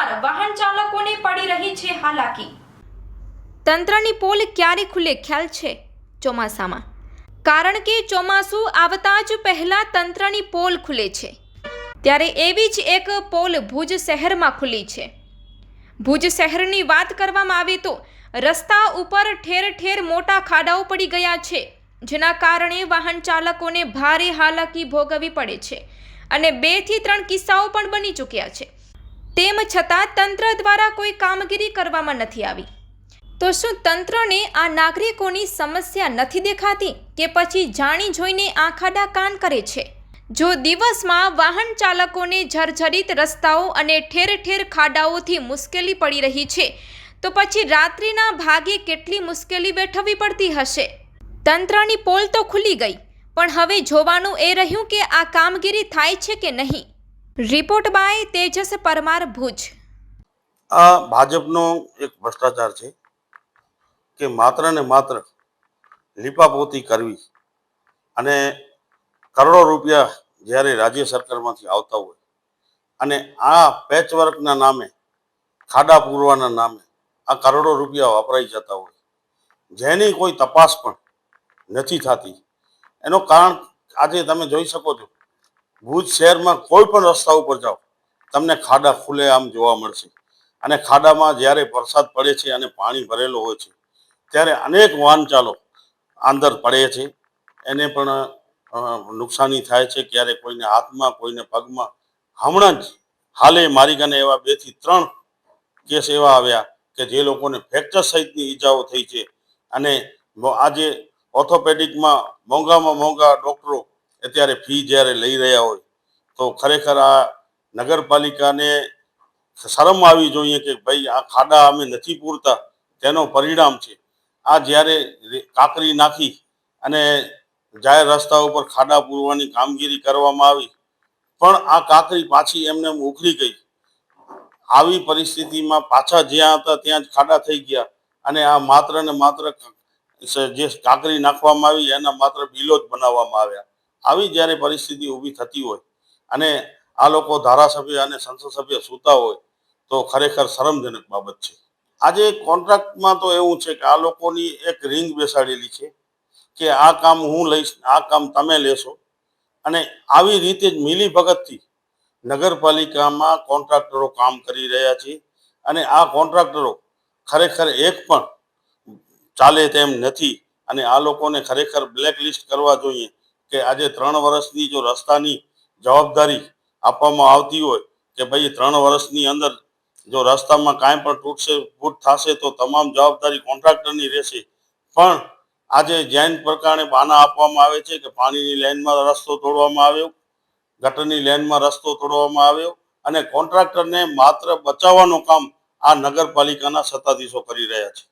વારંવાર વાહન ચાલકોને પડી રહી છે હાલાકી. તંત્રની પોલ ક્યારે ખુલે ખ્યાલ છે ચોમાસામાં. કારણ કે ચોમાસું આવતા જ પહેલાં તંત્રની પોલ ખુલે છે. ત્યારે એવી જ એક પોલ ભુજ શહેરમાં ખુલી છે. ભુજ શહેરની વાત કરવામાં આવે તો રસ્તા ઉપર ઠેર ઠેર મોટા ખાડાઓ પડી ગયા છે, જેના કારણે વાહન ચાલકોને ભારે હાલાકી ભોગવવી પડે છે અને બેથી ત્રણ કિસ્સાઓ પણ બની ચૂક્યા છે. તેમ છતાં તંત્ર દ્વારા કોઈ કામગીરી કરવામાં નથી આવી. તો શું તંત્રને આ નાગરિકોની સમસ્યા નથી દેખાતી કે પછી જાણી જોઈને આંખાડા કાન કરે છે? જો દિવસમાં વાહન ચાલકોને જર્જરિત રસ્તાઓ અને ઠેર ઠેર ખાડાઓથી મુશ્કેલી પડી રહી છે, તો પછી રાત્રિના ભાગે કેટલી મુશ્કેલી વેઠવવી પડતી હશે? તંત્રની પોલ તો ખુલી ગઈ, પણ હવે જોવાનું એ રહ્યું કે આ કામગીરી થાય છે કે નહીં? Report by Tejas Parmar Bhuj. આ ભાજપનો એક ભ્રષ્ટાચાર છે કે માત્ર ને માત્ર લીપાપોતી કરવી અને કરોડો રૂપિયા જ્યારે રાજ્ય સરકારમાંથી આવતા હોય અને આ પેચવર્કના નામે, ખાડા પૂરવાના નામે આ કરોડો રૂપિયા વપરાઈ જતા હોય, જેની કોઈ તપાસ પણ નથી થતી. એનું કારણ આજે તમે જોઈ શકો છો ભુજ શહેરમાં કોઈ પણ રસ્તા ઉપર જાઓ, તમને ખાડા ખુલે આમ જોવા મળશે. અને ખાડામાં જ્યારે વરસાદ પડે છે અને પાણી ભરેલો હોય છે, ત્યારે અનેક વાહન ચાલો અંદર પડે છે. એને પણ નુકસાની થાય છે ક્યારે કોઈને હાથમાં, કોઈને પગમાં. હમણાં જ હાલે મારી ગને એવા બેથી ત્રણ કેસ એવા આવ્યા કે જે લોકોને ફ્રેક્ચર સહિતની ઈજાઓ થઈ છે. અને આજે ઓર્થોપેડિકમાં મોંઘામાં મોંઘા ડોક્ટરો અત્યારે ફી જ્યારે લઈ રહ્યા હોય, તો ખરેખર આ નગરપાલિકાને શરમ આવી જોઈએ કે ભાઈ આ ખાડા અમે નથી પૂરતા, તેનો પરિણામ છે. આ જ્યારે કાકરી નાખી અને જાહેર રસ્તા ઉપર ખાડા પૂરવાની કામગીરી કરવામાં આવી, પણ આ કાકરી પાછી એમને એમ ઉખડી ગઈ. આવી પરિસ્થિતિમાં પાછા જ્યાં હતા ત્યાં જ ખાડા થઈ ગયા અને આ માત્ર ને માત્ર જે કાકરી નાખવામાં આવી એના માત્ર બિલો જ બનાવવામાં આવ્યા. આવી જ્યારે પરિસ્થિતિ ઊભી થતી હોય અને આ લોકો ધારાસભ્ય અને સંસદ સભ્ય સૂતા હોય, તો ખરેખર શરમજનક બાબત છે. આજે કોન્ટ્રાક્ટમાં તો એવું છે કે આ લોકોની એક રિંગ બેસાડેલી છે કે આ કામ હું લઈશ, આ કામ તમે લેશો. અને આવી રીતે જ મિલી ભગતથી નગરપાલિકામાં કોન્ટ્રાક્ટરો કામ કરી રહ્યા છે અને આ કોન્ટ્રાક્ટરો ખરેખર એક પણ ચાલે તેમ નથી અને આ લોકોને ખરેખર બ્લેક લિસ્ટ કરવા જોઈએ કે આજે ત્રણ વર્ષની જો રસ્તાની જવાબદારી આપવામાં આવતી હોય કે ભાઈ ત્રણ વર્ષની અંદર જો રસ્તામાં કાંઈ પણ તૂટશે, ફૂટ થશે તો તમામ જવાબદારી કોન્ટ્રાક્ટરની રહેશે. પણ આજે જૈન પ્રકારે બાના આપવામાં આવે છે કે પાણીની લાઇનમાં રસ્તો તોડવામાં આવ્યો, ગટરની લાઈનમાં રસ્તો તોડવામાં આવ્યો અને કોન્ટ્રાક્ટરને માત્ર બચાવવાનું કામ આ નગરપાલિકાના સત્તાધીશો કરી રહ્યા છે.